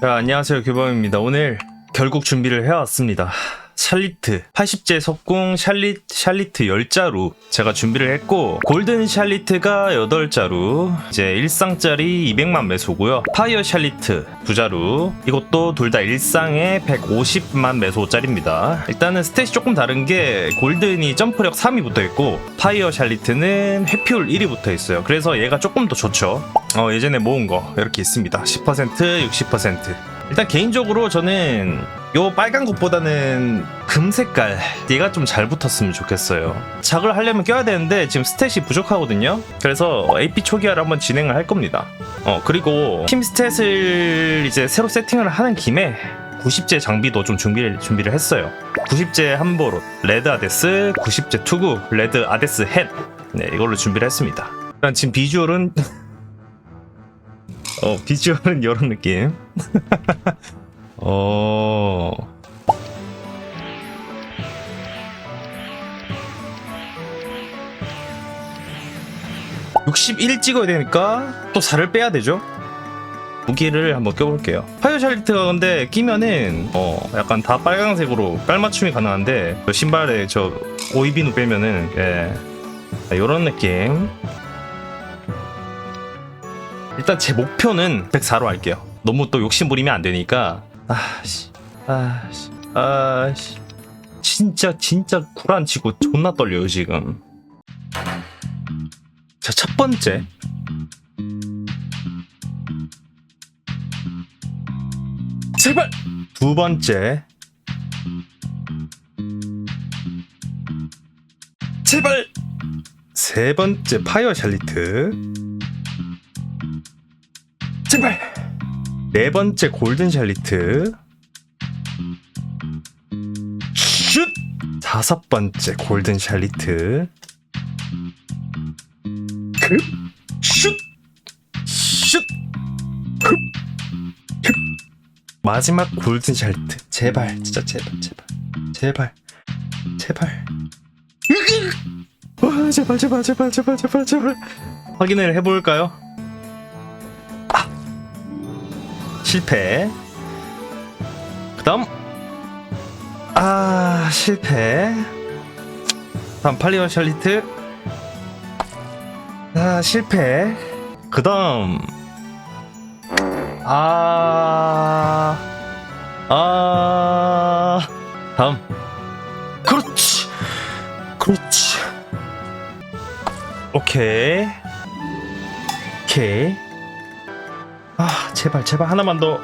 자, 안녕하세요. 규범입니다. 오늘 결국 준비를 해왔습니다. 샬리트 80제 석궁 샬릿 샬리트 10자루 제가 준비를 했고 골든 샬리트가 8자루 이제 일상짜리 200만 매소고요. 파이어 샬리트 2자루 이것도 둘다 일상에 150만 매소짜리입니다. 일단은 스탯이 조금 다른 게 골든이 점프력 3이 붙어 있고 파이어 샬리트는 회피율 1이 붙어 있어요. 그래서 얘가 조금 더 좋죠. 어, 예전에 모은 거 이렇게 있습니다. 10% 60% 일단 개인적으로 저는 요 빨간 것보다는 금 색깔 얘가 좀 잘 붙었으면 좋겠어요. 작을 하려면 껴야 되는데 지금 스탯이 부족하거든요. 그래서 AP 초기화를 한번 진행을 할 겁니다. 어 그리고 팀 스탯을 이제 새로 세팅을 하는 김에 90제 장비도 좀 준비를, 준비를 했어요. 90제 함보로 레드 아데스 90제 투구 레드 아데스 햇 네, 이걸로 준비를 했습니다. 일단 지금 비주얼은 어 비주얼은 이런 느낌 어. (61) 찍어야 되니까 또 살을 빼야 되죠? 무기를 한번 껴볼게요. 파이어 샬리트가 근데 끼면은 어 약간 다 빨강색으로 깔맞춤이 가능한데 저 신발에 저 오이비누 빼면은 예. 요런 느낌. 일단 제 목표는 104로 할게요. 너무 또 욕심 부리면 안 되니까 아씨 아씨 아씨. 진짜 진짜 구란 치고 존나 떨려요 지금. 자 첫 번째. 제발! 두 번째. 제발! 세 번째 파이어 샬리트. 제발 네 번째 골든 샬리트. 슛! 다섯 번째 골든 샬리트. 급 슛 슛! 급, 급. 마지막 골든 샬리트. 제발 진짜 제발 제발. 제발 제발. 와 제발 제발 제발 제발 제발 제발. 확인을 해볼까요? 실패. 그 다음. 아, 실패. 다음 팔리온 샬리트. 아, 실패. 그 다음. 아. 아. 다음. 그렇지. 그렇지. 오케이. 오케이. 아 제발 제발 하나만 더.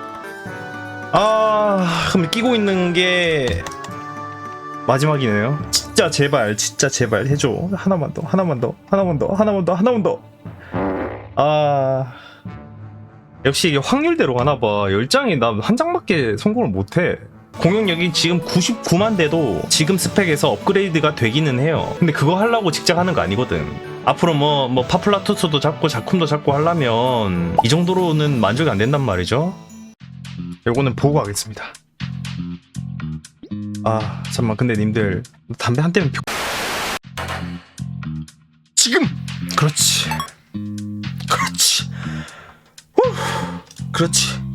아 그럼 끼고 있는 게 마지막이네요. 진짜 제발 진짜 제발 해줘. 하나만 더 하나만 더 하나만 더 하나만 더 하나만 더. 아 역시 이게 확률대로 가나 봐. 10장이 나 한 장밖에 성공을 못해. 공격력이 지금 99만 대도 지금 스펙에서 업그레이드가 되기는 해요. 근데 그거 하려고 직접 하는 거 아니거든. 앞으로 뭐, 뭐, 파플라투스도 잡고 작품도 잡고 하려면 이 정도로는 만족이 안 된단 말이죠. 요거는 보고 하겠습니다. 아, 잠깐만. 근데 님들, 담배 한 대면 펴... 지금! 그렇지. 그렇지. 후. 그렇지.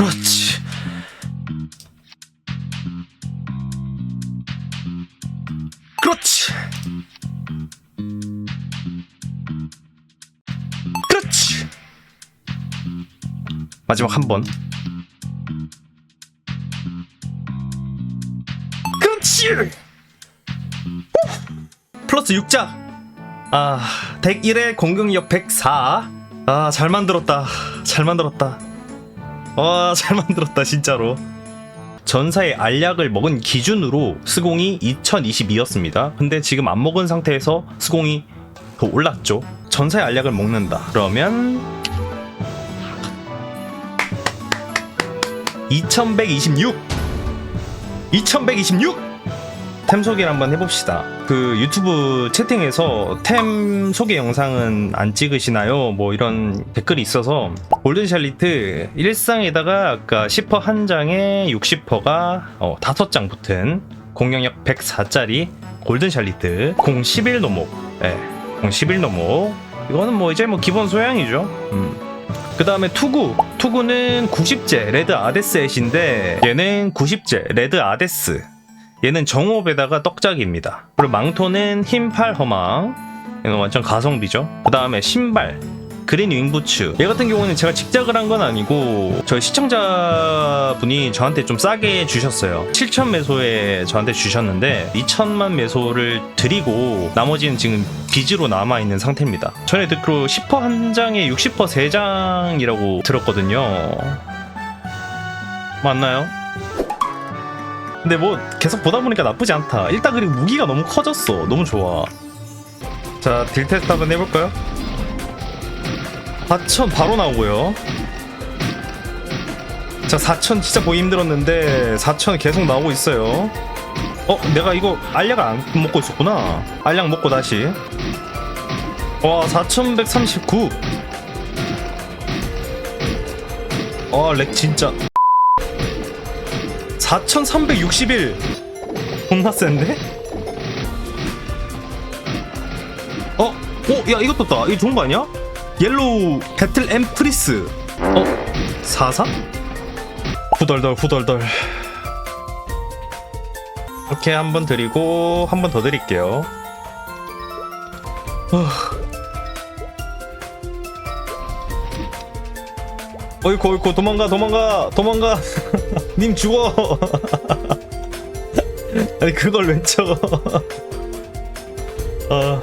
그렇지. 그렇지. 그렇지. 마지막 한 번. 그렇지. 후. 플러스 6자. 아, 101에 공격력 104. 아, 잘 만들었다. 잘 만들었다. 와, 잘 만들었다, 진짜로. 전사의 알약을 먹은 기준으로 스공이 2022였습니다. 근데 지금 안 먹은 상태에서 스공이 더 올랐죠. 전사의 알약을 먹는다. 그러면 2126! 2126! 템 소개를 한번 해봅시다. 그 유튜브 채팅에서 템 소개 영상은 안 찍으시나요? 뭐 이런 댓글이 있어서 골든 샬리트 일상에다가 아까 10퍼 한 장에 60퍼가 어, 5장 붙은 공격력 104짜리 골든 샬리트 011 노목 예, 011 노목 이거는 뭐 이제 뭐 기본 소양이죠 음. 그 다음에 투구 투구는 90제 레드 아데스 엣인데 얘는 90제 레드 아데스 얘는 정옵에다가 떡작입니다. 그리고 망토는 흰팔 허망. 얘는 완전 가성비죠. 그 다음에 신발 그린 윙부츠. 얘 같은 경우는 제가 직작을 한 건 아니고 저희 시청자분이 저한테 좀 싸게 주셨어요. 7천 매소에 저한테 주셨는데 2천만 매소를 드리고 나머지는 지금 빚으로 남아있는 상태입니다. 전에 듣기로 10%한 장에 60% 3장이라고 들었거든요. 맞나요? 근데 뭐 계속 보다 보니까 나쁘지 않다 일단 그리고 무기가 너무 커졌어 너무 좋아 자 딜 테스트 한번 해볼까요? 4천 바로 나오고요. 자, 4천 진짜 보기 힘들었는데 4천 계속 나오고 있어요. 어, 내가 이거 알약을 안 먹고 있었구나. 알약 먹고 다시. 와, 4,139. 와, 렉 진짜. 4,361. 존나 센데? 어? 어? 야, 이거 떴다. 이거 좋은 거 아니야? 옐로우 배틀 엠프리스 어? 44? 후덜덜 후덜덜 이렇게 한 번 드리고 한 번 더 드릴게요 어. 어이쿠 어이쿠 도망가 도망가 도망가. 님 죽어. 아니 그걸 왜 쳐? 아